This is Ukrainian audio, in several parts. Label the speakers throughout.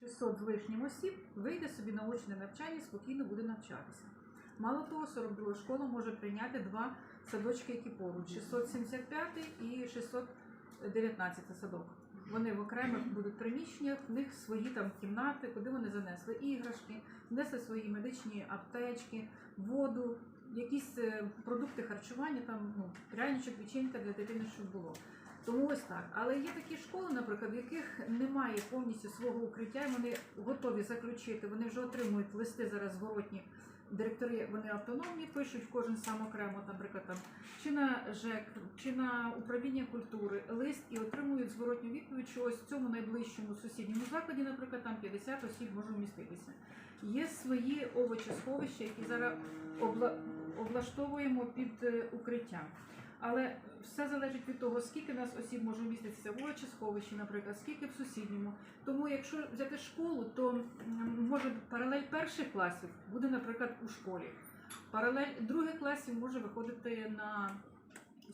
Speaker 1: 600 з лишнім осіб вийде собі на очне навчання і спокійно буде навчатися. Мало того, 42 школа може прийняти два садочки, які поруч 675 і 619 садок. Вони в окремих будуть приміщеннях, в них свої там кімнати, куди вони занесли іграшки, внесли свої медичні аптечки, воду, якісь е, продукти харчування, там ну, пряничок, печенька для дитини, щоб було. Тому ось так. Але є такі школи, наприклад, в яких немає повністю свого укриття, і вони готові заключити, вони вже отримують листи зараз зворотні. Директори вони автономні, пишуть кожен сам окремо, наприклад, там чи на ЖЕК, чи на управління культури лист і отримують зворотню відповідь, що ось в цьому найближчому сусідньому закладі, наприклад, там 50 осіб може вміститися. Є свої овочесховища, які зараз обла... облаштовуємо під е, укриття. Але все залежить від того, скільки нас осіб може вміститися в овочесховищі, наприклад, скільки в сусідньому. Тому, якщо взяти школу, то може паралель перших класів буде, наприклад, у школі. Паралель других класів може виходити на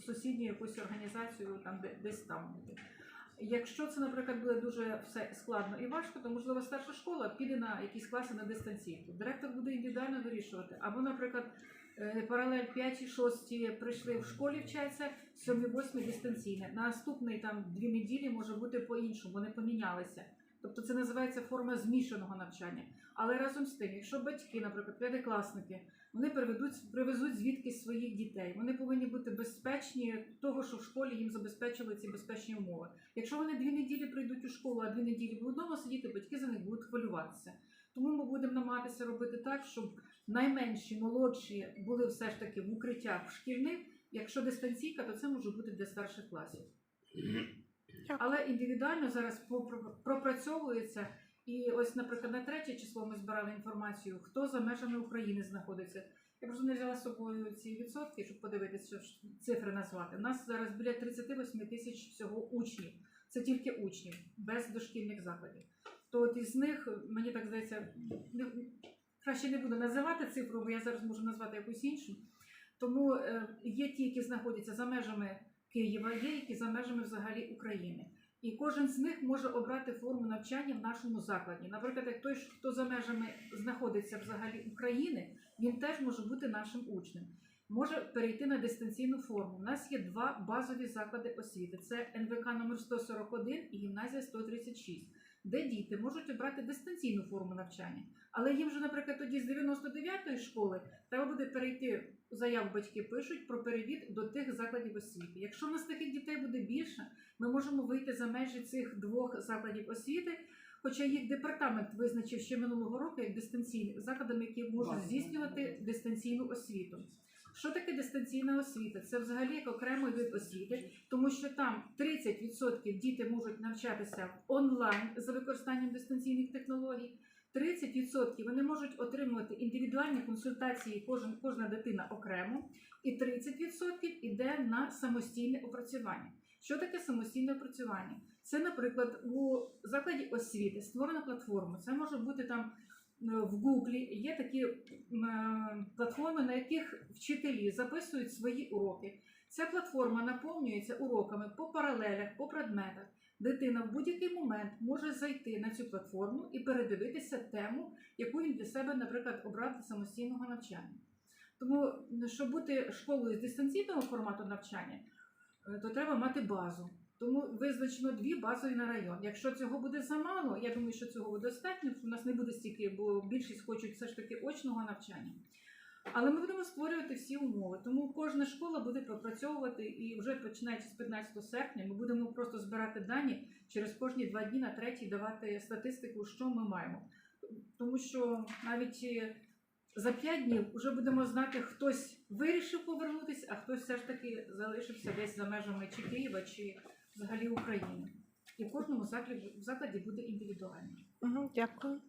Speaker 1: сусідню якусь організацію, там де десь там буде. Якщо це, наприклад, буде дуже все складно і важко, то можливо старша школа піде на якісь класи на дистанційку. Директор буде індивідуально вирішувати. Або, наприклад, паралель 5 6 прийшли в школі вчаться, 7 8 дистанційне. Наступний там дві неділі може бути по-іншому, вони помінялися. Тобто це називається форма змішаного навчання. Але разом з тим, якщо батьки, наприклад, п'ятикласники, вони приведуть, привезуть звідки своїх дітей, вони повинні бути безпечні того, що в школі їм забезпечили ці безпечні умови. Якщо вони дві неділі прийдуть у школу, а дві неділі будуть вдома сидіти, батьки за них будуть хвилюватися. Тому ми будемо намагатися робити так, щоб найменші, молодші були все ж таки в укриттях в шкільних. Якщо дистанційка, то це може бути для старших класів. Але індивідуально зараз пропрацьовується. І ось, наприклад, на третє число ми збирали інформацію, хто за межами України знаходиться. Я просто не взяла з собою ці відсотки, щоб подивитися, що цифри назвати. У нас зараз біля 38 тисяч всього учнів. Це тільки учнів, без дошкільних закладів. То от із них, мені так здається, не, краще не буду називати цифру, бо я зараз можу назвати якусь іншу. Тому е, є ті, які знаходяться за межами Києва, є які за межами взагалі України. І кожен з них може обрати форму навчання в нашому закладі. Наприклад, як той, хто за межами знаходиться взагалі України, він теж може бути нашим учнем. Може перейти на дистанційну форму. У нас є два базові заклади освіти: це НВК номер 141 і гімназія 136, де діти можуть обрати дистанційну форму навчання. Але їм же, наприклад, тоді з 99-ї школи треба буде перейти заяву батьки пишуть про перевід до тих закладів освіти. Якщо в нас таких дітей буде більше, ми можемо вийти за межі цих двох закладів освіти. Хоча їх департамент визначив ще минулого року як дистанційні закладами, які можуть здійснювати дистанційну освіту. Що таке дистанційна освіта? Це взагалі як окремий вид освіти, тому що там 30% діти можуть навчатися онлайн за використанням дистанційних технологій. 30% вони можуть отримувати індивідуальні консультації кожен, кожна дитина окремо, і 30% іде на самостійне опрацювання. Що таке самостійне опрацювання? Це, наприклад, у закладі освіти створена платформа. Це може бути там в Гуглі. Є такі е, платформи, на яких вчителі записують свої уроки. Ця платформа наповнюється уроками по паралелях, по предметах. Дитина в будь-який момент може зайти на цю платформу і передивитися тему, яку він для себе, наприклад, обрав для самостійного навчання. Тому, щоб бути школою з дистанційного формату навчання, е, то треба мати базу. Тому визначено дві базові на район. Якщо цього буде замало, я думаю, що цього буде достатньо, в нас не буде стільки, бо більшість хочуть все ж таки очного навчання. Але ми будемо створювати всі умови. Тому кожна школа буде пропрацьовувати і вже починаючи з 15 серпня, ми будемо просто збирати дані через кожні два дні на третій давати статистику, що ми маємо. Тому що навіть е, за 5 днів вже будемо знати, хтось вирішив повернутися, а хтось все ж таки залишився десь за межами чи Києва, чи взагалі України. І в кожному закладі, в закладі буде індивідуально.
Speaker 2: Угу, дякую.